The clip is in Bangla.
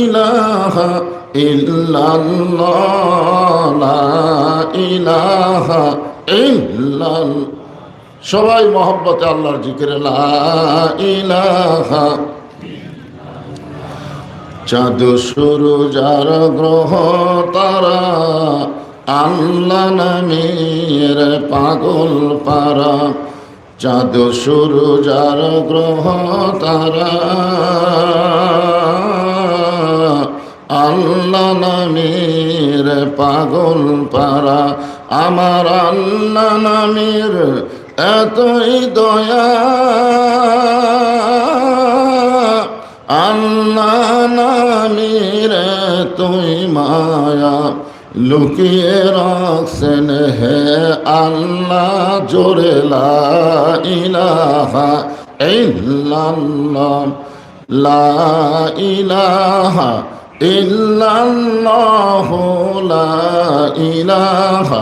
ইলাহা ইল্লাল্লাহ, লা ইলাহা সবাই মহব্বতে আল্লাহর জিকিরে ইলাহা চাঁদ শুরু যার গ্রহ, তারা আল্লাহ নামের পাগল পারা। চাঁদ শুরু যার গ্রহ, তারা আল্লাহ নামের পাগল পারা, আমার আল্লাহ নামের এতই দয়া। আল্লাহ নামের তুই মায়া, লুকিয়ে রাখছেন হে আল্লাহ, জোরে ইলাহা ইল্লাল্লাহ। লা ইলাহা ইল্লাল্লাহ লা ইলাহা